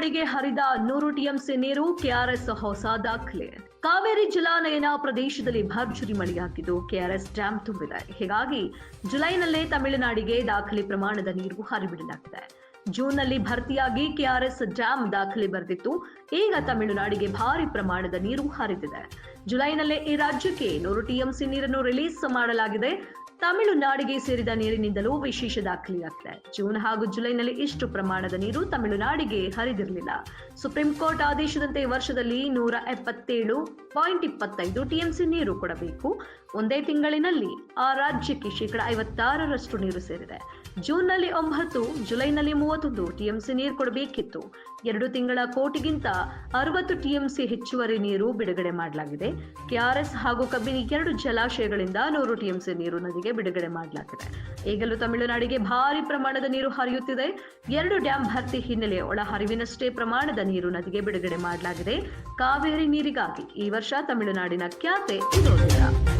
ತಮಿಳುನಾಡಿಗೆ ಹರಿದ ನೂರು ಟಿಎಂಸಿ ನೀರು ಕೆಆರ್ಎಸ್ ಹೊಸ ದಾಖಲೆ. ಕಾವೇರಿ ಜಲಾನಯನ ಪ್ರದೇಶದಲ್ಲಿ ಭರ್ಜರಿ ಮಳೆಯಾಗಿದ್ದು ಕೆಆರ್ಎಸ್ ಡ್ಯಾಂ ತುಂಬಿದೆ. ಹೀಗಾಗಿ ಜುಲೈನಲ್ಲೇ ತಮಿಳುನಾಡಿಗೆ ದಾಖಲೆ ಪ್ರಮಾಣದ ನೀರು ಹರಿಬಿಡಲಾಗಿದೆ. ಜೂನ್ನಲ್ಲಿ ಭರ್ತಿಯಾಗಿ ಕೆಆರ್ಎಸ್ ಡ್ಯಾಂ ದಾಖಲೆ ಬರೆದಿತ್ತು. ಈಗ ತಮಿಳುನಾಡಿಗೆ ಭಾರಿ ಪ್ರಮಾಣದ ನೀರು ಹರಿದಿದೆ. ಜುಲೈನಲ್ಲೇ ಈ ರಾಜ್ಯಕ್ಕೆ ನೂರು ಟಿಎಂಸಿ ನೀರನ್ನು ರಿಲೀಸ್ ಮಾಡಲಾಗಿದೆ. ತಮಿಳುನಾಡಿಗೆ ಸೇರಿದ ನೀರಿನಿಂದಲೂ ವಿಶೇಷ ದಾಖಲೆಯಾಗಿದೆ ಜೂನ್ ಹಾಗೂ ಜುಲೈನಲ್ಲಿ ಇಷ್ಟು ಪ್ರಮಾಣದ ನೀರು ತಮಿಳುನಾಡಿಗೆ ಹರಿದಿರಲಿಲ್ಲ. ಸುಪ್ರೀಂ ಕೋರ್ಟ್ ಆದೇಶದಂತೆ ವರ್ಷದಲ್ಲಿ ನೂರ ಎಪ್ಪತ್ತೇಳು ಪಾಯಿಂಟ್ ಇಪ್ಪತ್ತೈದು ಟಿಎಂಸಿ ನೀರು ಕೊಡಬೇಕು. ಒಂದೇ ತಿಂಗಳಿನಲ್ಲಿ ಆ ರಾಜ್ಯಕ್ಕೆ ಶೇಕಡ ಐವತ್ತಾರರಷ್ಟು ನೀರು ಸೇರಿದೆ. ಜೂನ್ನಲ್ಲಿ ಒಂಬತ್ತು, ಜುಲೈನಲ್ಲಿ ಮೂವತ್ತೊಂದು ಟಿಎಂಸಿ ನೀರು ಕೊಡಬೇಕಿತ್ತು. ಎರಡು ತಿಂಗಳ ಕೋಟಿಗಿಂತ ಅರವತ್ತು ಟಿಎಂಸಿ ಹೆಚ್ಚುವರಿ ನೀರು ಬಿಡುಗಡೆ ಮಾಡಲಾಗಿದೆ. ಕೆಆರ್ಎಸ್ ಹಾಗೂ ಕಬ್ಬಿನಿ ಎರಡು ಜಲಾಶಯಗಳಿಂದ ನೂರು ಟಿಎಂಸಿ ನೀರು ನದಿಗೆ ಬಿಡುಗಡೆ ಮಾಡಲಾಗಿದೆ ಈಗಲೂ ತಮಿಳುನಾಡಿಗೆ ಭಾರಿ ಪ್ರಮಾಣದ ನೀರು ಹರಿಯುತ್ತಿದೆ. ಎರಡು ಡ್ಯಾಂ ಭರ್ತಿ ಹಿನ್ನೆಲೆ ಒಳ ಹರಿವಿನಷ್ಟೇ ಪ್ರಮಾಣದ ನೀರು ನದಿಗೆ ಬಿಡುಗಡೆ ಮಾಡಲಾಗಿದೆ. ಕಾವೇರಿ ನೀರಿಗಾಗಿ ಈ ವರ್ಷ ತಮಿಳುನಾಡಿನ ಖ್ಯಾತೆ ಇರೋದಿಲ್ಲ.